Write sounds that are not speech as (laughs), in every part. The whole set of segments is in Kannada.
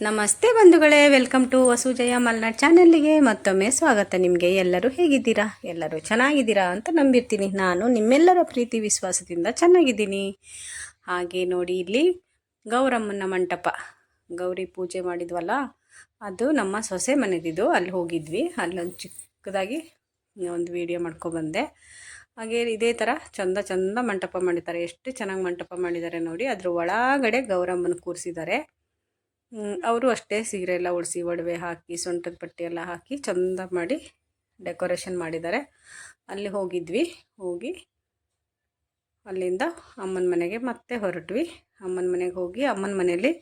ನಮಸ್ತೆ ಬಂಧುಗಳೇ, ವೆಲ್ಕಮ್ ಟು ವಸುಜಯ ಮಲ್ನಾಡ್ ಚಾನಲ್ಲಿಗೆ ಮತ್ತೊಮ್ಮೆ ಸ್ವಾಗತ ನಿಮಗೆ. ಎಲ್ಲರೂ ಹೇಗಿದ್ದೀರಾ? ಎಲ್ಲರೂ ಚೆನ್ನಾಗಿದ್ದೀರಾ ಅಂತ ನಂಬಿರ್ತೀನಿ. ನಾನು ನಿಮ್ಮೆಲ್ಲರ ಪ್ರೀತಿ, ವಿಶ್ವಾಸದಿಂದ ಚೆನ್ನಾಗಿದ್ದೀನಿ. ಹಾಗೆ ನೋಡಿ, ಇಲ್ಲಿ ಗೌರಮ್ಮನ ಮಂಟಪ. ಗೌರಿ ಪೂಜೆ ಮಾಡಿದ್ವಲ್ಲ, ಅದು ನಮ್ಮ ಸೊಸೆ ಮನೆದಿದ್ದು. ಅಲ್ಲಿ ಹೋಗಿದ್ವಿ. ಅಲ್ಲೊಂದು ಚಿಕ್ಕದಾಗಿ ಒಂದು ವಿಡಿಯೋ ಮಾಡ್ಕೊಬಂದೆ. ಹಾಗೆ ಇದೇ ಥರ ಚಂದ ಚಂದ ಮಂಟಪ ಮಾಡಿದ್ದಾರೆ. ಎಷ್ಟು ಚೆನ್ನಾಗಿ ಮಂಟಪ ಮಾಡಿದ್ದಾರೆ ನೋಡಿ. ಅದ್ರ ಒಳಗಡೆ ಗೌರಮ್ಮನ ಕೂರಿಸಿದ್ದಾರೆ. ಅವರು ಅಷ್ಟೇ ಸೀರೆ ಎಲ್ಲ ಉಡಿಸಿ ಒಡವೆ ಹಾಕಿ, ಸೊಂಟದ ಪಟ್ಟಿ ಎಲ್ಲ ಹಾಕಿ ಚಂದ ಮಾಡಿ ಡೆಕೋರೇಷನ್ ಮಾಡಿದ್ದಾರೆ. ಅಲ್ಲಿ ಹೋಗಿದ್ವಿ, ಹೋಗಿ ಅಲ್ಲಿಂದ ಅಮ್ಮನ ಮನೆಗೆ ಮತ್ತೆ ಹೊರಟ್ವಿ. ಅಮ್ಮನ ಮನೆಗೆ ಹೋಗಿ ಅಮ್ಮನ ಮನೆಯಲ್ಲಿ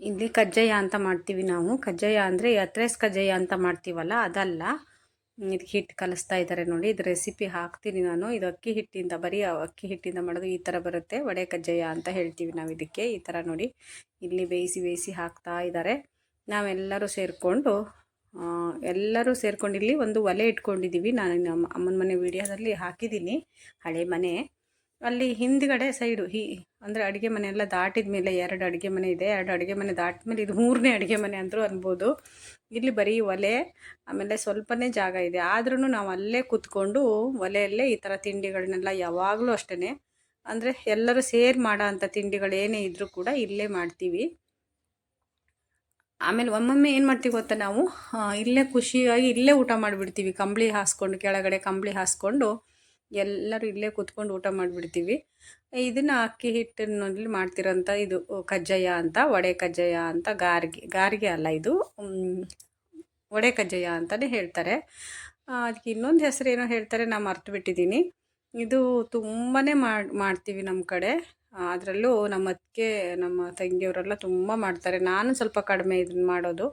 ಇಲ್ಲಿ ಕಜ್ಜಾಯ ಅಂತ ಮಾಡ್ತೀವಿ ನಾವು. ಕಜ್ಜಾಯ ಅಂದರೆ ಎತ್ರೆಸ್ ಕಜ್ಜಾಯ ಅಂತ ಮಾಡ್ತೀವಲ್ಲ, ಅದಲ್ಲ. ಇದಕ್ಕೆ ಹಿಟ್ಟು ಕಲಿಸ್ತಾ ಇದ್ದಾರೆ ನೋಡಿ. ಇದು ರೆಸಿಪಿ ಹಾಕ್ತೀನಿ ನಾನು. ಇದು ಅಕ್ಕಿ ಹಿಟ್ಟಿಂದ, ಬರೀ ಅಕ್ಕಿ ಹಿಟ್ಟಿಂದ ಮಾಡೋದು ಈ ಥರ ಬರುತ್ತೆ. ವಡೆ ಕಜ್ಜಾಯ ಅಂತ ಹೇಳ್ತೀವಿ ನಾವು ಇದಕ್ಕೆ. ಈ ಥರ ನೋಡಿ. ಇಲ್ಲಿ ಬೇಯಿಸಿ ಬೇಯಿಸಿ ಹಾಕ್ತಾ ಇದ್ದಾರೆ ನಾವೆಲ್ಲರೂ ಸೇರಿಕೊಂಡು ಎಲ್ಲರೂ ಸೇರ್ಕೊಂಡು ಇಲ್ಲಿ ಒಂದು ಒಲೆ ಇಟ್ಕೊಂಡಿದ್ದೀವಿ ನಾನು ನಮ್ಮ ಅಮ್ಮನ ಮನೆ ವಿಡಿಯೋದಲ್ಲಿ ಹಾಕಿದ್ದೀನಿ. ಹಳೆ ಮನೆ. ಅಲ್ಲಿ ಹಿಂದ್ಗಡೆ ಸೈಡು, ಹಿ, ಅಂದರೆ ಅಡುಗೆ ಮನೆ ಎಲ್ಲ ದಾಟಿದ ಮೇಲೆ ಎರಡು ಅಡುಗೆ ಮನೆ ಇದೆ. ಎರಡು ಅಡುಗೆ ಮನೆ ದಾಟಿದ ಮೇಲೆ ಇದು ಮೂರನೇ ಅಡುಗೆ ಮನೆ ಅಂದರೂ ಅನ್ಬೋದು. ಇಲ್ಲಿ ಬರೀ ಒಲೆ, ಆಮೇಲೆ ಸ್ವಲ್ಪನೇ ಜಾಗ ಇದೆ. ಆದ್ರೂ ನಾವು ಅಲ್ಲೇ ಕೂತ್ಕೊಂಡು ಒಲೆಯಲ್ಲೇ ಈ ಥರ ತಿಂಡಿಗಳನ್ನೆಲ್ಲ ಯಾವಾಗಲೂ ಅಷ್ಟೇ ಅಂದರೆ ಎಲ್ಲರೂ ಸೇರಿ ಮಾಡೋ ಅಂಥ ತಿಂಡಿಗಳೇನೇ ಇದ್ದರೂ ಕೂಡ ಇಲ್ಲೇ ಮಾಡ್ತೀವಿ. ಆಮೇಲೆ ಒಮ್ಮೊಮ್ಮೆ ಏನು ಮಾಡ್ತೀವಿ ಗೊತ್ತಾ ನಾವು? ಇಲ್ಲೇ ಖುಷಿಯಾಗಿ ಇಲ್ಲೇ ಊಟ ಮಾಡಿಬಿಡ್ತೀವಿ. ಕಂಬಳಿ ಹಾಸ್ಕೊಂಡು, ಕೆಳಗಡೆ ಕಂಬಳಿ ಹಾಸ್ಕೊಂಡು ಎಲ್ಲರೂ ಇಲ್ಲೇ ಕೂತ್ಕೊಂಡು ಊಟ ಮಾಡಿಬಿಡ್ತೀವಿ. ಇದನ್ನು ಅಕ್ಕಿ ಹಿಟ್ಟಿನಲ್ಲಿ ಮಾಡ್ತಿರೋಂಥ ಇದು ಕಜ್ಜಾಯ ಅಂತ, ವಡೆ ಕಜ್ಜಾಯ ಅಂತ ಗಾರ್ಗೆ, ಗಾರಿಗೆ ಅಲ್ಲ ಇದು ವಡೆ ಕಜ್ಜಾಯ ಅಂತಲೇ ಹೇಳ್ತಾರೆ. ಅದಕ್ಕೆ ಇನ್ನೊಂದು ಹೆಸರು ಏನೋ ಹೇಳ್ತಾರೆ ನಾನು ಮರ್ತು ಬಿಟ್ಟಿದ್ದೀನಿ. ಇದು ತುಂಬಾ ಮಾಡಿ, ಮಾಡ್ತೀವಿ ನಮ್ಮ ಕಡೆ. ಅದರಲ್ಲೂ ನಮ್ಮ ಅತ್ತಿಗೆ, ನಮ್ಮ ತಂಗಿಯವರೆಲ್ಲ ತುಂಬ ಮಾಡ್ತಾರೆ. ನಾನು ಸ್ವಲ್ಪ ಕಡಿಮೆ ಇದನ್ನು ಮಾಡೋದು.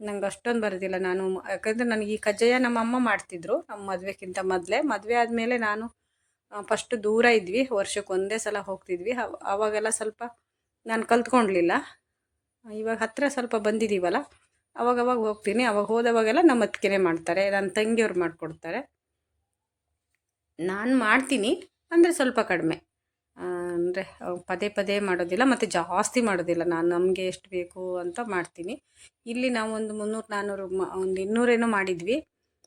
ನಂಗೆ ಅಷ್ಟೊಂದು ಬರೋದಿಲ್ಲ ನಾನು ಯಾಕಂದರೆ ನನಗೆ ಈ ಕಜ್ಜಾಯ ನಮ್ಮ ಅಮ್ಮ ಮಾಡ್ತಿದ್ರು, ನಮ್ಮ ಮದುವೆಗಿಂತ ಮೊದಲೇ. ಮದುವೆ ಆದಮೇಲೆ ನಾನು ಫಸ್ಟ್ ದೂರ ಇದ್ವಿ, ವರ್ಷಕ್ಕೆ ಒಂದೇ ಸಲ ಹೋಗ್ತಿದ್ವಿ. ಆವಾಗೆಲ್ಲ ಸ್ವಲ್ಪ ನಾನು ಕಲ್ತ್ಕೊಂಡ್ಲಿಲ್ಲ. ಇವಾಗ ಹತ್ತಿರ ಸ್ವಲ್ಪ ಬಂದಿದ್ದೀವಲ್ಲ ಅವಾಗವಾಗ ಹೋಗ್ತೀನಿ. ಅವಾಗ ಹೋದವಾಗೆಲ್ಲ ನಮ್ಮ ಅತ್ತಿಗೆನೇ ಮಾಡ್ತಾರೆ, ನನ್ನ ತಂಗಿಯವ್ರು ಮಾಡಿಕೊಡ್ತಾರೆ. ನಾನು ಮಾಡ್ತೀನಿ, ಅಂದರೆ ಸ್ವಲ್ಪ ಕಡಿಮೆ. ಅಂದರೆ ಪದೇ ಪದೇ ಮಾಡೋದಿಲ್ಲ, ಮತ್ತು ಜಾಸ್ತಿ ಮಾಡೋದಿಲ್ಲ. ನಾನು ನಮಗೆ ಎಷ್ಟು ಬೇಕು ಅಂತ ಮಾಡ್ತೀನಿ. ಇಲ್ಲಿ ನಾವು ಒಂದು ಮುನ್ನೂರು ನಾನ್ನೂರು ಒಂದು ಇನ್ನೂರೇನೋ ಮಾಡಿದ್ವಿ.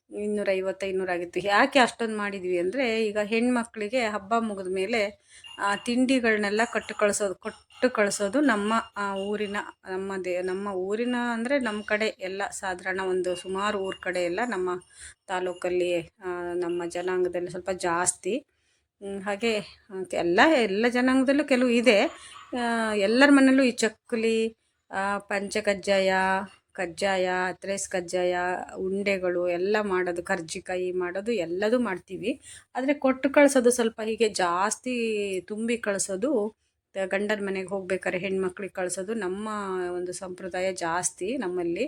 ಇನ್ನೂರೈವತ್ತು ಇನ್ನೂರಾಗಿತ್ತು ಯಾಕೆ ಅಷ್ಟೊಂದು ಮಾಡಿದ್ವಿ ಅಂದರೆ, ಈಗ ಹೆಣ್ಮಕ್ಳಿಗೆ ಹಬ್ಬ ಮುಗಿದ ಮೇಲೆ ತಿಂಡಿಗಳನ್ನೆಲ್ಲ ಕಟ್ಟು ಕಳಿಸೋದು, ಕೊಟ್ಟು ಕಳಿಸೋದು ನಮ್ಮ ಊರಿನ, ನಮ್ಮ ದೇ, ನಮ್ಮ ಊರಿನ ಅಂದರೆ ನಮ್ಮ ಕಡೆ ಎಲ್ಲ, ಸಾಧಾರಣ ಒಂದು ಸುಮಾರು ಊರ ಕಡೆ ಎಲ್ಲ ನಮ್ಮ ತಾಲೂಕಲ್ಲಿ ನಮ್ಮ ಜನಾಂಗದಲ್ಲಿ ಸ್ವಲ್ಪ ಜಾಸ್ತಿ. ಹಾಗೆ ಎಲ್ಲ ಎಲ್ಲ ಜನಾಂಗದಲ್ಲೂ ಕೆಲವು ಇದೆ. ಎಲ್ಲರ ಮನೆಯಲ್ಲೂ ಈ ಚಕ್ಕುಲಿ ಪಂಚ ಕಜ್ಜಾಯ ಕಜ್ಜಾಯ ತ್ರೇಸ್ ಕಜ್ಜಾಯ, ಉಂಡೆಗಳು ಎಲ್ಲ ಮಾಡೋದು ಕರ್ಜಿಕಾಯಿ ಮಾಡೋದು ಎಲ್ಲದೂ ಮಾಡ್ತೀವಿ. ಆದರೆ ಕೊಟ್ಟು ಕಳಿಸೋದು ಸ್ವಲ್ಪ ಹೀಗೆ ಜಾಸ್ತಿ ತುಂಬಿ ಕಳಿಸೋದು ಗಂಡನ ಮನೆಗೆ ಹೋಗ್ಬೇಕಾದ್ರೆ ಹೆಣ್ಮಕ್ಳಿಗೆ ಕಳಿಸೋದು ನಮ್ಮ ಒಂದು ಸಂಪ್ರದಾಯ ಜಾಸ್ತಿ ನಮ್ಮಲ್ಲಿ.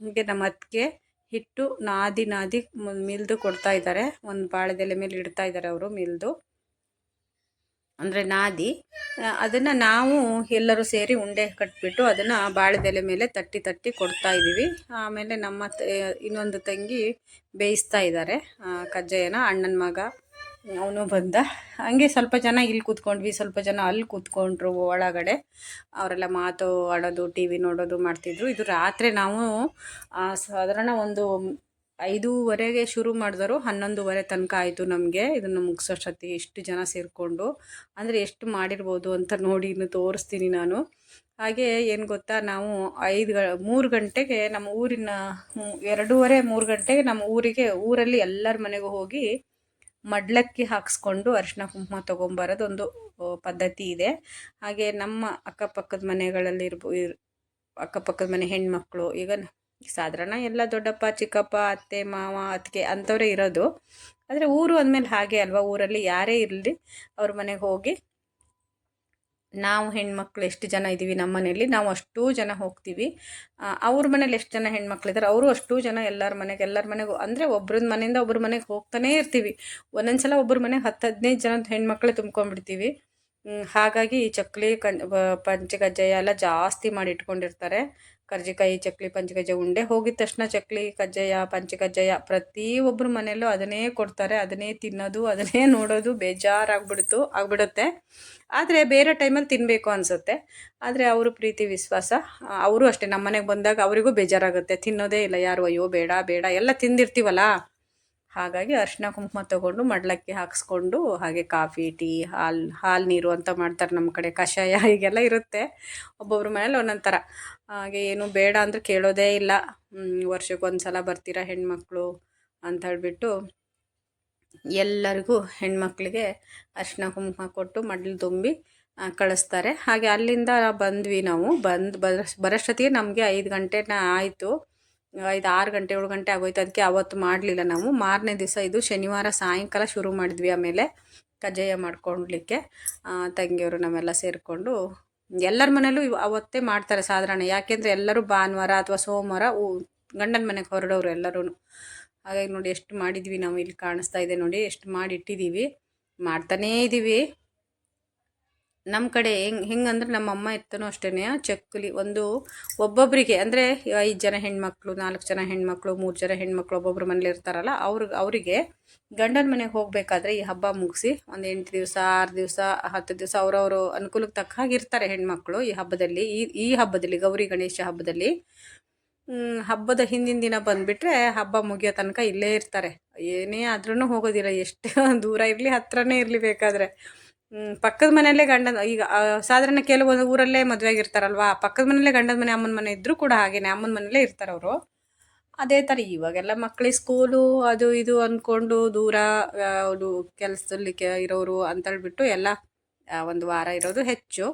ಹೀಗೆ ನಮ್ಮ ಅತ್ತಿಗೆ ಹಿಟ್ಟು ನಾದಿ ನಾದಿ ಮಿಲ್ದು ಕೊಡ್ತಾ ಇದ್ದಾರೆ. ಒಂದು ಬಾಳೆದೆಲೆ ಮೇಲೆ ಇಡ್ತಾ ಇದ್ದಾರೆ ಅವರು ಮಿಲ್ದು. ಅಂದರೆ ನಾದಿ. ಅದನ್ನು ನಾವು ಎಲ್ಲರೂ ಸೇರಿ ಉಂಡೆ ಕಟ್ಬಿಟ್ಟು ಅದನ್ನು ಬಾಳೆದೆಲೆ ಮೇಲೆ ತಟ್ಟಿ ತಟ್ಟಿ ಕೊಡ್ತಾ ಇದ್ದೀವಿ. ಆಮೇಲೆ ನಮ್ಮ ಇನ್ನೊಂದು ತಂಗಿ ಬೇಯಿಸ್ತಾ ಇದ್ದಾರೆ. ಕಜ್ಜಾಯನ ಅಣ್ಣನ ಮಗ. ಅವನು ಬಂದ. ಹಂಗೆ ಸ್ವಲ್ಪ ಜನ ಇಲ್ಲಿ ಕೂತ್ಕೊಂಡ್ವಿ, ಸ್ವಲ್ಪ ಜನ ಅಲ್ಲಿ ಕೂತ್ಕೊಂಡ್ರು ಒಳಗಡೆ. ಅವರೆಲ್ಲ ಮಾತು ಆಡೋದು ಟಿ ವಿ ನೋಡೋದು ಮಾಡ್ತಿದ್ರು. ಇದು ರಾತ್ರಿ ನಾವು ಸಾಧಾರಣ ಒಂದು ಐದೂವರೆಗೆ ಶುರು ಮಾಡಿದ್ರು ಹನ್ನೊಂದುವರೆ ತನಕ ಆಯಿತು ನಮಗೆ. ಇದನ್ನು ಮುಗಿಸೋಷ್ಟೊತ್ತಿಗೆ ಎಷ್ಟು ಜನ ಸೇರಿಕೊಂಡು. ಅಂದರೆ ಎಷ್ಟು ಮಾಡಿರ್ಬೋದು ಅಂತ ನೋಡಿ ತೋರಿಸ್ತೀನಿ ನಾನು. ಹಾಗೆ ಏನು ಗೊತ್ತಾ, ನಾವು ಐದು ಗ, ಮೂರು ಗಂಟೆಗೆ ನಮ್ಮ ಊರಿನ ಎರಡೂವರೆ ಮೂರು ಗಂಟೆಗೆ ನಮ್ಮ ಊರಿಗೆ, ಊರಲ್ಲಿ ಎಲ್ಲರ ಮನೆಗೂ ಹೋಗಿ ಮಡ್ಲಕ್ಕಿ ಹಾಕ್ಸ್ಕೊಂಡು ಅರಿಶಿನ ಕುಂಕುಮ ತೊಗೊಂಬರೋದು ಒಂದು ಪದ್ಧತಿ ಇದೆ. ಹಾಗೆ ನಮ್ಮ ಅಕ್ಕಪಕ್ಕದ ಮನೆಗಳಲ್ಲಿ ಇರ್ಬೋ ಅಕ್ಕಪಕ್ಕದ ಮನೆ ಹೆಣ್ಮಕ್ಳು, ಈಗ ಸಾಧಾರಣ ಎಲ್ಲ ದೊಡ್ಡಪ್ಪ, ಚಿಕ್ಕಪ್ಪ, ಅತ್ತೆ, ಮಾವ, ಅತ್ತಿಗೆ ಅಂಥವರೇ ಇರೋದು. ಆದರೆ ಊರು ಅಂದಮೇಲೆ ಹಾಗೆ ಅಲ್ವಾ? ಊರಲ್ಲಿ ಯಾರೇ ಇರಲಿ, ಅವ್ರ ಮನೆಗೆ ಹೋಗಿ ನಾವು ಹೆಣ್ಮಕ್ಳು ಎಷ್ಟು ಜನ ಇದ್ದೀವಿ ನಮ್ಮ ಮನೆಯಲ್ಲಿ, ನಾವು ಅಷ್ಟೂ ಜನ ಹೋಗ್ತೀವಿ. ಅವ್ರ ಮನೇಲಿ ಎಷ್ಟು ಜನ ಹೆಣ್ಮಕ್ಳಿದ್ದಾರೆ ಅವರು ಅಷ್ಟೂ ಜನ ಎಲ್ಲರ ಮನೆಗೆ, ಎಲ್ಲರ ಮನೆಗೂ, ಅಂದರೆ ಒಬ್ರದ ಮನೆಯಿಂದ ಒಬ್ಬರ ಮನೆಗೆ ಹೋಗ್ತಾನೇ ಇರ್ತೀವಿ. ಒಂದೊಂದು ಸಲ ಒಬ್ಬರ ಮನೆಗೆ ಹತ್ತು, ಹದಿನೈದು ಜನ ಹೆಣ್ಮಕ್ಳೇ ತುಂಬ್ಕೊಂಡ್ಬಿಡ್ತೀವಿ. ಹಾಗಾಗಿ ಈ ಚಕ್ಲಿ ಕನ್ ಪಂಚಗಜ್ಜಾಯ ಎಲ್ಲ ಜಾಸ್ತಿ ಮಾಡಿ ಇಟ್ಕೊಂಡಿರ್ತಾರೆ ಕರ್ಜಿಕಾಯಿ ಚಕ್ಲಿ ಪಂಚಕಜ್ಜಾಯ ಉಂಡೆ ಹೋಗಿದ ತಕ್ಷಣ ಚಕ್ಲಿ, ಕಜ್ಜಾಯ ಪಂಚಕಜ್ಜಾಯ ಪ್ರತಿಯೊಬ್ಬರ ಮನೆಯಲ್ಲೂ ಅದನ್ನೇ ಕೊಡ್ತಾರೆ, ಅದನ್ನೇ ತಿನ್ನೋದು, ಅದನ್ನೇ ನೋಡೋದು ಬೇಜಾರಾಗ್ಬಿಡ್ತು, ಆಗ್ಬಿಡುತ್ತೆ. ಆದರೆ ಬೇರೆ ಟೈಮಲ್ಲಿ ತಿನ್ನಬೇಕು ಅನಿಸುತ್ತೆ. ಆದರೆ ಅವರು ಪ್ರೀತಿ, ವಿಶ್ವಾಸ, ಅವರು ಅಷ್ಟೇ. ನಮ್ಮ ಮನೆಗೆ ಬಂದಾಗ ಅವರಿಗೂ ಬೇಜಾರಾಗುತ್ತೆ. ತಿನ್ನೋದೇ ಇಲ್ಲ. ಯಾರು, ಅಯ್ಯೋ, ಬೇಡ ಬೇಡ. ಎಲ್ಲ ತಿಂದಿರ್ತೀವಲ್ಲ? ಹಾಗಾಗಿ ಅರ್ಶಿನ ಕುಂಕುಮ ತಗೊಂಡು ಮಡ್ಲಕ್ಕಿ ಹಾಕಿಸ್ಕೊಂಡು ಹಾಗೆ ಕಾಫಿ, ಟೀ, ಹಾಲು ಹಾಲು ನೀರು ಅಂತ ಮಾಡ್ತಾರೆ ನಮ್ಮ ಕಡೆ ಕಷಾಯ ಹೀಗೆಲ್ಲ ಇರುತ್ತೆ. ಒಬ್ಬೊಬ್ರ ಮನೇಲಿ ಒಂದೊಂದು ಥರ ಹಾಗೆ ಏನು ಬೇಡ ಅಂದರೆ ಕೇಳೋದೇ ಇಲ್ಲ. ವರ್ಷಕ್ಕೆ ಒಂದು ಸಲ ಬರ್ತೀರಾ ಹೆಣ್ಮಕ್ಳು ಅಂತ ಹೇಳಿಬಿಟ್ಟು ಎಲ್ಲರಿಗೂ ಹೆಣ್ಮಕ್ಳಿಗೆ ಅರ್ಶಿನ ಕುಂಕುಮ ಕೊಟ್ಟು ಮಡ್ಲು ತುಂಬಿ ಕಳಿಸ್ತಾರೆ. ಹಾಗೆ ಅಲ್ಲಿಂದ ಬಂದ್ವಿ ನಾವು. ಬಂದು ಬರೋಷ್ಟೊತ್ತಿಗೆ ನಮಗೆ ಐದು ಗಂಟೆನ ಆಯಿತು. ಐದು ಆರು ಗಂಟೆ, ಏಳು ಗಂಟೆ ಆಗೋಯ್ತು. ಅದಕ್ಕೆ ಅವತ್ತು ಮಾಡಲಿಲ್ಲ ನಾವು. ಮಾರನೇ ದಿವಸ ಇದು ಶನಿವಾರ ಸಾಯಂಕಾಲ ಶುರು ಮಾಡಿದ್ವಿ ಆಮೇಲೆ ಕಜ್ಜಾಯ ಮಾಡ್ಕೊಳ್ಲಿಕ್ಕೆ ತಂಗಿಯವರು ನಾವೆಲ್ಲ ಸೇರಿಕೊಂಡು. ಎಲ್ಲರ ಮನೇಲೂ ಅವತ್ತೇ ಮಾಡ್ತಾರೆ ಸಾಧಾರಣ. ಯಾಕೆಂದರೆ ಎಲ್ಲರೂ ಭಾನುವಾರ ಅಥವಾ ಸೋಮವಾರ ಗಂಡನ ಮನೆಗೆ ಹೊರಡೋರು ಎಲ್ಲರೂ ಹಾಗಾಗಿ ನೋಡಿ ಎಷ್ಟು ಮಾಡಿದ್ವಿ ನಾವು. ಇಲ್ಲಿ ಕಾಣಿಸ್ತಾ ಇದೆ ನೋಡಿ, ಎಷ್ಟು ಮಾಡಿಟ್ಟಿದ್ದೀವಿ ಮಾಡ್ತಾನೇ ಇದ್ದೀವಿ ನಮ್ಮ ಕಡೆ ಹೆಂಗೆ ಹೆಂಗಂದ್ರೆ ನಮ್ಮ ಅಮ್ಮ ಎತ್ತನೂ ಅಷ್ಟೇ ಚಕ್ಕಲಿ ಒಂದು ಒಬ್ಬೊಬ್ಬರಿಗೆ ಅಂದರೆ ಐದು ಜನ ಹೆಣ್ಮಕ್ಳು, ನಾಲ್ಕು ಜನ ಹೆಣ್ಮಕ್ಳು, ಮೂರು ಜನ ಹೆಣ್ಮಕ್ಳು ಒಬ್ಬೊಬ್ರು ಮನೇಲಿ ಇರ್ತಾರಲ್ಲ ಅವ್ರಿಗೆ ಅವರಿಗೆ ಗಂಡನ ಮನೆಗೆ ಹೋಗಬೇಕಾದ್ರೆ ಈ ಹಬ್ಬ ಮುಗಿಸಿ ಒಂದು ಎಂಟು ದಿವಸ, ಆರು ದಿವಸ, ಹತ್ತು ದಿವಸ ಅವರವರು ಅನುಕೂಲಕ್ಕೆ ತಕ್ಕ ಹಾಗೆ ಇರ್ತಾರೆ ಹೆಣ್ಮಕ್ಳು ಈ ಹಬ್ಬದಲ್ಲಿ. ಈ ಈ ಹಬ್ಬದಲ್ಲಿ, ಗೌರಿ ಗಣೇಶ ಹಬ್ಬದಲ್ಲಿ ಹಬ್ಬದ ಹಿಂದಿನ ದಿನ ಬಂದುಬಿಟ್ರೆ ಹಬ್ಬ ಮುಗಿಯೋ ತನಕ ಇಲ್ಲೇ ಇರ್ತಾರೆ. ಏನೇ ಆದ್ರೂ ಹೋಗೋದಿಲ್ಲ, ಎಷ್ಟು ದೂರ ಇರಲಿ ಹತ್ರನೇ ಇರಲಿ ಬೇಕಾದರೆ. ಪಕ್ಕದ ಮನೆಯಲ್ಲೇ ಗಂಡನ, ಈಗ ಸಾಧಾರಣ ಕೆಲವೊಂದು ಊರಲ್ಲೇ ಮದುವೆ ಆಗಿರ್ತಾರಲ್ವಾ ಪಕ್ಕದ ಮನೆಯಲ್ಲೇ ಗಂಡನ ಮನೆ, ಅಮ್ಮನ ಮನೆ ಇದ್ದರೂ ಕೂಡ ಹಾಗೇನೆ, ಅಮ್ಮನ ಮನೆಯಲ್ಲೇ ಇರ್ತಾರೆ ಅವರು. ಅದೇ ಥರ ಇವಾಗೆಲ್ಲ ಮಕ್ಕಳಿಗೆ ಸ್ಕೂಲು ಅದು ಇದು ಅಂದ್ಕೊಂಡು ದೂರ ಅವರು ಕೆಲಸದಲ್ಲಿ ಕೆ, ಇರೋರು ಅಂತೇಳ್ಬಿಟ್ಟು ಎಲ್ಲ ಒಂದು ವಾರ ಇರೋದು ಹೆಚ್ಚು.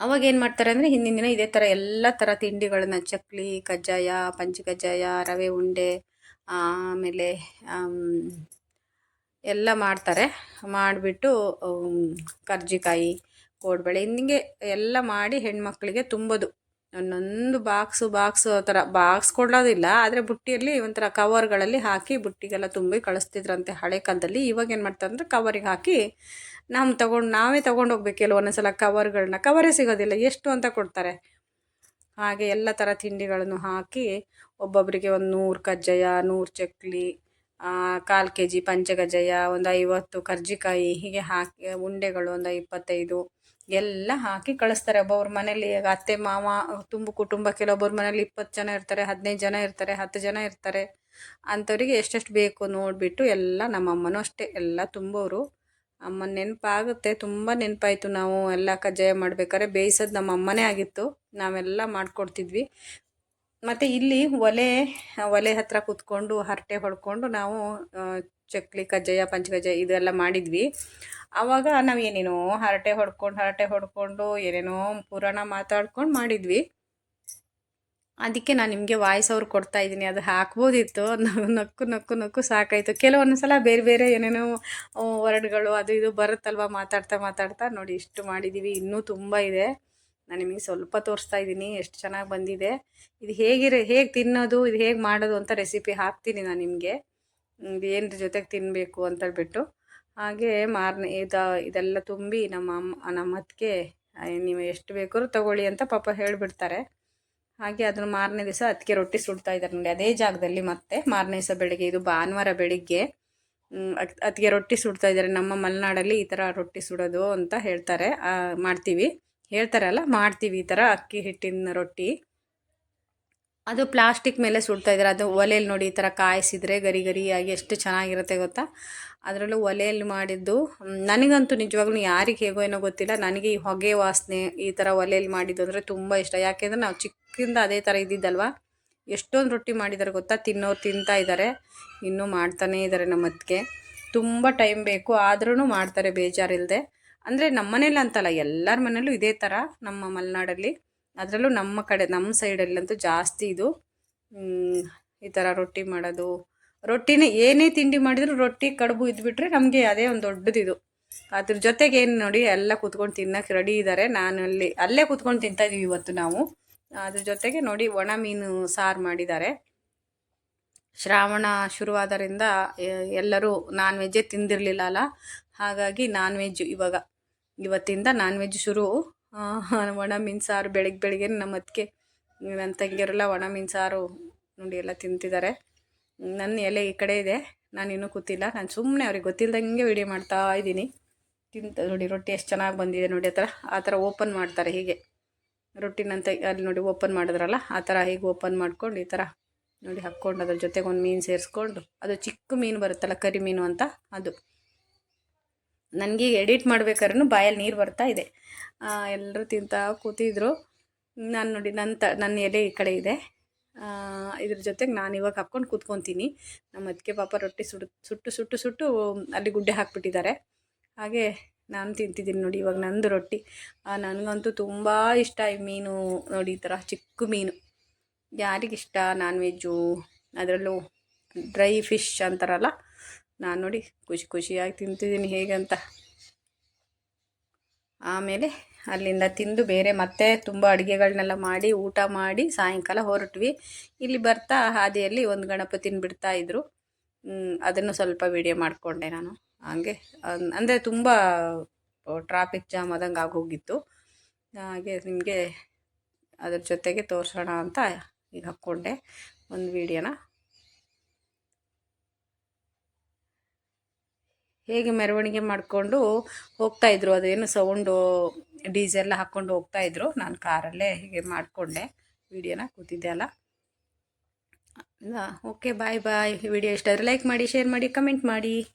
ಅವಾಗ ಏನು ಮಾಡ್ತಾರೆ ಅಂದರೆ ಹಿಂದಿನ ದಿನ ಇದೇ ಥರ ಎಲ್ಲ ಥರ ತಿಂಡಿಗಳನ್ನ, ಚಕ್ಲಿ, ಕಜ್ಜಾಯ, ಪಂಚ ಕಜ್ಜಾಯ, ರವೆ ಉಂಡೆ, ಆಮೇಲೆ ಎಲ್ಲ ಮಾಡ್ತಾರೆ. ಮಾಡಿಬಿಟ್ಟು ಕರ್ಜಿಕಾಯಿ, ಕೋಡ್ಬಳೆ, ಹಿಂಗೆ ಎಲ್ಲ ಮಾಡಿ ಹೆಣ್ಮಕ್ಳಿಗೆ ತುಂಬೋದು. ಒಂದೊಂದು ಬಾಕ್ಸು ಬಾಕ್ಸು ಆ ಥರ ಬಾಕ್ಸ್ ಕೊಡೋದಿಲ್ಲ, ಆದರೆ ಬುಟ್ಟಿಯಲ್ಲಿ ಒಂಥರ ಕವರ್ಗಳಲ್ಲಿ ಹಾಕಿ ಬುಟ್ಟಿಗೆಲ್ಲ ತುಂಬಿ ಕಳಿಸ್ತಿದ್ರಂತೆ ಹಳೆ ಕಾಲದಲ್ಲಿ. ಇವಾಗ ಏನು ಮಾಡ್ತಾರೆ ಅಂದರೆ ಕವರಿಗೆ ಹಾಕಿ ನಮ್ಮ ತಗೊಂಡು, ನಾವೇ ತೊಗೊಂಡು ಹೋಗ್ಬೇಕು ಕೆಲವೊಂದು ಸಲ ಕವರ್ಗಳನ್ನ ಕವರೇ ಸಿಗೋದಿಲ್ಲ, ಎಷ್ಟು ಅಂತ ಕೊಡ್ತಾರೆ. ಹಾಗೆ ಎಲ್ಲ ಥರ ತಿಂಡಿಗಳನ್ನು ಹಾಕಿ ಒಬ್ಬೊಬ್ಬರಿಗೆ ಒಂದು ನೂರು ಕಜ್ಜಾಯ, ನೂರು ಚಕ್ಲಿ ಕಾಲು ಕೆ ಜಿ ಪಂಚಗಜ್ಜಾಯ ಒಂದು ಐವತ್ತು ಕರ್ಜಿಕಾಯಿ, ಹೀಗೆ ಹಾಕಿ ಉಂಡೆಗಳು ಒಂದು ಇಪ್ಪತ್ತೈದು ಎಲ್ಲ ಹಾಕಿ ಕಳಿಸ್ತಾರೆ. ಒಬ್ಬೊಬ್ರ ಮನೇಲಿ ಈಗ ಅತ್ತೆ, ಮಾವ, ತುಂಬ ಕುಟುಂಬ ಕೆಲವೊಬ್ಬರ ಮನೇಲಿ ಇಪ್ಪತ್ತು ಜನ ಇರ್ತಾರೆ, ಹದಿನೈದು ಜನ ಇರ್ತಾರೆ, ಹತ್ತು ಜನ ಇರ್ತಾರೆ. ಅಂಥವ್ರಿಗೆ ಎಷ್ಟೆಷ್ಟು ಬೇಕು ನೋಡಿಬಿಟ್ಟು ಎಲ್ಲ ನಮ್ಮ ಅಮ್ಮನೂ ಅಷ್ಟೇ. ಎಲ್ಲ ತುಂಬೋರು. ಅಮ್ಮನ ನೆನಪಾಗುತ್ತೆ. ತುಂಬ ನೆನಪಾಯಿತು. ನಾವು ಎಲ್ಲ ಕಜ್ಜಾಯ ಮಾಡ್ಬೇಕಾದ್ರೆ ಬೇಯಿಸೋದು ನಮ್ಮ ಅಮ್ಮನೇ ಆಗಿತ್ತು. ನಾವೆಲ್ಲ ಮಾಡಿಕೊಡ್ತಿದ್ವಿ. ಮತ್ತು ಇಲ್ಲಿ ಒಲೆ ಒಲೆ ಹತ್ತಿರ ಕೂತ್ಕೊಂಡು, ಹರಟೆ ಹೊಡ್ಕೊಂಡು ನಾವು ಚಕ್ಲಿ, ಕಜ್ಜಾಯ ಪಂಚಕಜ್ಜಾಯ ಇದೆಲ್ಲ ಮಾಡಿದ್ವಿ. ಆವಾಗ ನಾವು ಏನೇನೋ ಹರಟೆ ಹೊಡ್ಕೊಂಡು ಹರಟೆ ಹೊಡ್ಕೊಂಡು, ಏನೇನೋ ಪುರಾಣ ಮಾತಾಡ್ಕೊಂಡು ಮಾಡಿದ್ವಿ. ಅದಕ್ಕೆ ನಾನು ನಿಮಗೆ ವಾಯ್ಸ್ ಅವ್ರು ಕೊಡ್ತಾ ಇದ್ದೀನಿ. ಅದು ಹಾಕ್ಬೋದಿತ್ತು. (laughs) ನಕ್ಕು ನಕ್ಕು ನಕ್ಕು ಸಾಕಾಯಿತು. ಕೆಲವೊಂದು ಸಲ ಬೇರೆ ಬೇರೆ ಏನೇನೋ ವರ್ಡ್ಗಳು ಅದು ಇದು ಬರುತ್ತಲ್ವ ಮಾತಾಡ್ತಾ ಮಾತಾಡ್ತಾ ನೋಡಿ ಇಷ್ಟು ಮಾಡಿದ್ದೀವಿ ಇನ್ನೂ ತುಂಬ ಇದೆ. ನಾನು ನಿಮಗೆ ಸ್ವಲ್ಪ ತೋರಿಸ್ತಾ ಇದ್ದೀನಿ, ಎಷ್ಟು ಚೆನ್ನಾಗಿ ಬಂದಿದೆ. ಇದು ಹೇಗಿರ, ಹೇಗೆ ತಿನ್ನೋದು, ಇದು ಹೇಗೆ ಮಾಡೋದು ಅಂತ ರೆಸಿಪಿ ಹಾಕ್ತೀನಿ ನಾನು ನಿಮಗೆ. ಇದು ಏನ್ರ ಜೊತೆಗೆ ತಿನ್ನಬೇಕು ಅಂತೇಳ್ಬಿಟ್ಟು ಹಾಗೆ ಮಾರನೇ, ಇದು, ಇದೆಲ್ಲ ತುಂಬಿ ನಮ್ಮ ಅಮ್ಮ, ನಮ್ಮ ಅತ್ತಿಗೆ ನೀವು ಎಷ್ಟು ಬೇಕಾದ್ರೂ ತಗೊಳ್ಳಿ ಅಂತ ಪಾಪ ಹೇಳಿಬಿಡ್ತಾರೆ. ಹಾಗೆ ಅದನ್ನು ಮಾರನೇ ದಿವಸ ಅತ್ತಿಗೆ ರೊಟ್ಟಿ ಸುಡ್ತಾ ಇದ್ದಾರೆ ನೋಡಿ, ಅದೇ ಜಾಗದಲ್ಲಿ ಮತ್ತೆ ಮಾರನೇ ದಿವಸ ಬೆಳಿಗ್ಗೆ, ಇದು ಭಾನುವಾರ ಬೆಳಿಗ್ಗೆ. ಅತ್ತಿಗೆ ರೊಟ್ಟಿ ಸುಡ್ತಾ ಇದ್ದಾರೆ ನಮ್ಮ ಮಲೆನಾಡಲ್ಲಿ ಈ ಥರ ರೊಟ್ಟಿ ಸುಡೋದು ಅಂತ ಹೇಳ್ತಾರೆ. ಮಾಡ್ತೀವಿ. ಹೇಳ್ತಾರಲ್ಲ, ಮಾಡ್ತೀವಿ ಈ ಥರ ಅಕ್ಕಿ ಹಿಟ್ಟಿನ ರೊಟ್ಟಿ. ಅದು ಪ್ಲಾಸ್ಟಿಕ್ ಮೇಲೆ ಸುಡ್ತಾ ಇದ್ದಾರೆ ಅದು ಒಲೆಯಲ್ಲಿ ನೋಡಿ ಈ ಥರ ಕಾಯಿಸಿದರೆ ಗರಿ ಗರಿಯಾಗಿ ಎಷ್ಟು ಚೆನ್ನಾಗಿರುತ್ತೆ ಗೊತ್ತಾ? ಅದರಲ್ಲೂ ಒಲೆಯಲ್ಲಿ ಮಾಡಿದ್ದು ನನಗಂತೂ ನಿಜವಾಗ್ಲೂ ಯಾರಿಗೆ ಹೇಗೋ ಏನೋ ಗೊತ್ತಿಲ್ಲ, ನನಗೆ ಈ ಹೊಗೆ ವಾಸನೆ ಈ ಥರ ಒಲೆಯಲ್ಲಿ ಮಾಡಿದ್ದು ಅಂದರೆ ತುಂಬ ಇಷ್ಟ. ಯಾಕೆಂದರೆ ನಾವು ಚಿಕ್ಕಿಂದ ಅದೇ ಥರ ಇದ್ದಿದ್ದಲ್ವ? ಎಷ್ಟೊಂದು ರೊಟ್ಟಿ ಮಾಡಿದ್ದಾರೆ ಗೊತ್ತಾ? ತಿನ್ನೋರು ತಿಂತಾ ಇದ್ದಾರೆ ಇನ್ನೂ ಮಾಡ್ತಾನೇ ಇದ್ದಾರೆ ನಮ್ಮ ಅತ್ತಿಗೆ ತುಂಬ ಟೈಮ್ ಬೇಕು ಆದ್ರೂ ಮಾಡ್ತಾರೆ ಬೇಜಾರಿಲ್ಲದೆ ಅಂದರೆ ನಮ್ಮ ಮನೇಲಿ ಅಂತಲ್ಲ, ಎಲ್ಲರ ಮನೇಲೂ ಇದೇ ಥರ ನಮ್ಮ ಮಲೆನಾಡಲ್ಲಿ. ಅದರಲ್ಲೂ ನಮ್ಮ ಕಡೆ ನಮ್ಮ ಸೈಡಲ್ಲಂತೂ ಜಾಸ್ತಿ ಇದು ಈ ಥರ ರೊಟ್ಟಿ ಮಾಡೋದು. ರೊಟ್ಟಿನೇ ಏನೇ ತಿಂಡಿ ಮಾಡಿದ್ರು ರೊಟ್ಟಿ ಕಡುಬು ಇದ್ಬಿಟ್ರೆ ನಮಗೆ ಅದೇ ಒಂದು ದೊಡ್ಡದಿದು. ಅದ್ರ ಜೊತೆಗೆ ಏನು ನೋಡಿ, ಎಲ್ಲ ಕೂತ್ಕೊಂಡು ತಿನ್ನಕ್ಕೆ ರೆಡಿ ಇದ್ದಾರೆ ನಾನು ಅಲ್ಲಿ ಅಲ್ಲೇ ಕೂತ್ಕೊಂಡು ಇದೀವಿ ಇವತ್ತು ನಾವು. ಅದ್ರ ಜೊತೆಗೆ ನೋಡಿ, ಒಣ ಮೀನು ಸಾರು ಮಾಡಿದ್ದಾರೆ. ಶ್ರಾವಣ ಶುರುವಾದರಿಂದ ಎಲ್ಲರೂ ನಾನ್ ವೆಜ್ಜೇ ತಿಂದಿರಲಿಲ್ಲ ಅಲ್ಲ. ಹಾಗಾಗಿ ನಾನ್ ವೆಜ್ ಇವಾಗ. ಇವತ್ತಿಂದ ನಾನ್ ವೆಜ್ ಶುರು ಒಣ ಮೀನು ಸಾರು ಬೆಳಿಗ್ಗೆ ಬೆಳಿಗ್ಗೆ ನಮ್ಮ ಅದಕ್ಕೆ ನನ್ನ ತಂಗಿಯರೆಲ್ಲ ಒಣ ಮೀನು ಸಾರು ನೋಡಿ ಎಲ್ಲ ತಿಂತಿದ್ದಾರೆ ನನ್ನ ಎಲೆ ಈ ಕಡೆ ಇದೆ, ನಾನು ಇನ್ನೂ ಕೂತಿಲ್ಲ. ನಾನು ಸುಮ್ಮನೆ ಅವ್ರಿಗೆ ಗೊತ್ತಿಲ್ಲದಂಗೆ ವಿಡಿಯೋ ಮಾಡ್ತಾ ಇದ್ದೀನಿ. ತಿಂತ ನೋಡಿ, ರೊಟ್ಟಿ ಎಷ್ಟು ಚೆನ್ನಾಗಿ ಬಂದಿದೆ ನೋಡಿ, ಆ ಥರ ಆ ಥರ ಓಪನ್ ಮಾಡ್ತಾರೆ ಹೀಗೆ. ರೊಟ್ಟಿನಂತ ಅಲ್ಲಿ ನೋಡಿ ಓಪನ್ ಮಾಡಿದ್ರಲ್ಲ, ಆ ಥರ ಹೀಗೆ ಓಪನ್ ಮಾಡ್ಕೊಂಡು ಈ ಥರ ನೋಡಿ ಹಾಕ್ಕೊಂಡು ಅದ್ರ ಜೊತೆಗೆ ಒಂದು ಮೀನು ಸೇರಿಸ್ಕೊಂಡು, ಅದು ಚಿಕ್ಕ ಮೀನು ಬರುತ್ತಲ್ಲ, ಕರಿ ಮೀನು ಅಂತ, ಅದು. ನನಗೆ ಎಡಿಟ್ ಮಾಡ್ಬೇಕಾದ್ರೂ ಬಾಯಲ್ಲಿ ನೀರು ಬರ್ತಾ ಇದೆ. ಎಲ್ಲರೂ ತಿಂತಾ ಕೂತಿದ್ರು. ನಾನು ನೋಡಿ ನನ್ನ ತ ನನ್ನ ಎಲೆ ಈ ಕಡೆ ಇದೆ. ಇದ್ರ ಜೊತೆಗೆ ನಾನು ಇವಾಗ ಹಾಕ್ಕೊಂಡು ಕೂತ್ಕೊತೀನಿ. ನಮ್ಮ ಅದಕ್ಕೆ ಪಾಪ ರೊಟ್ಟಿ ಸುಡು, ಸುಟ್ಟು ಸುಟ್ಟು ಸುಟ್ಟು ಅಲ್ಲಿ ಗುಡ್ಡೆ ಹಾಕ್ಬಿಟ್ಟಿದ್ದಾರೆ. ಹಾಗೆ ನಾನು ತಿಂತಿದ್ದೀನಿ ನೋಡಿ ಇವಾಗ ನಂದು ರೊಟ್ಟಿ. ನನಗಂತೂ ತುಂಬ ಇಷ್ಟ ಈ ಮೀನು ನೋಡಿ ಈ ಥರ ಚಿಕ್ಕ ಮೀನು. ಯಾರಿಗಿಷ್ಟ ನಾನ್ ವೆಜ್ಜು? ಅದರಲ್ಲೂ ಡ್ರೈ ಫಿಶ್ ಅಂತಾರಲ್ಲ? ನಾನು ನೋಡಿ ಖುಷಿ ಖುಷಿಯಾಗಿ ತಿಂತಿದ್ದೀನಿ ಹೇಗಂತ. ಆಮೇಲೆ ಅಲ್ಲಿಂದ ತಿಂದು ಬೇರೆ ಮತ್ತೆ ತುಂಬ ಅಡುಗೆಗಳನ್ನೆಲ್ಲ ಮಾಡಿ, ಊಟ ಮಾಡಿ ಸಾಯಂಕಾಲ ಹೊರಟ್ವಿ. ಇಲ್ಲಿ ಬರ್ತಾ ಹಾದಿಯಲ್ಲಿ ಒಂದು ಗಣಪತಿನ ಬಿಡ್ತಾ ಇದ್ರು. ಅದನ್ನು ಸ್ವಲ್ಪ ವಿಡಿಯೋ ಮಾಡಿಕೊಂಡೆ ನಾನು. ಹಾಗೆ ಅಂದರೆ ತುಂಬ ಟ್ರಾಫಿಕ್ ಜಾಮ್ ಆದಂಗೆ ಆಗೋಗಿತ್ತು ಹಾಗೆ ನಿಮಗೆ ಅದ್ರ ಜೊತೆಗೆ ತೋರಿಸೋಣ ಅಂತ ಈಗ ಹಾಕ್ಕೊಂಡೆ ಒಂದು ವಿಡಿಯೋನ ಹೇಗೆ ಮೆರವಣಿಗೆ ಮಾಡಿಕೊಂಡು ಹೋಗ್ತಾಯಿದ್ರು ಅದೇನು ಸೌಂಡು ಡೀಸೆಲ್ಲ ಹಾಕ್ಕೊಂಡು ಹೋಗ್ತಾಯಿದ್ರು ನಾನು ಕಾರಲ್ಲೇ ಹೀಗೆ ಮಾಡಿಕೊಂಡೆ. ವಿಡಿಯೋನ ಕೂತಿದ್ದೆ ಅಲ್ಲ. ಓಕೆ, ಬಾಯ್ ಬಾಯ್. ವಿಡಿಯೋ ಇಷ್ಟ ಆದರೆ ಲೈಕ್ ಮಾಡಿ ಶೇರ್ ಮಾಡಿ ಕಮೆಂಟ್ ಮಾಡಿ.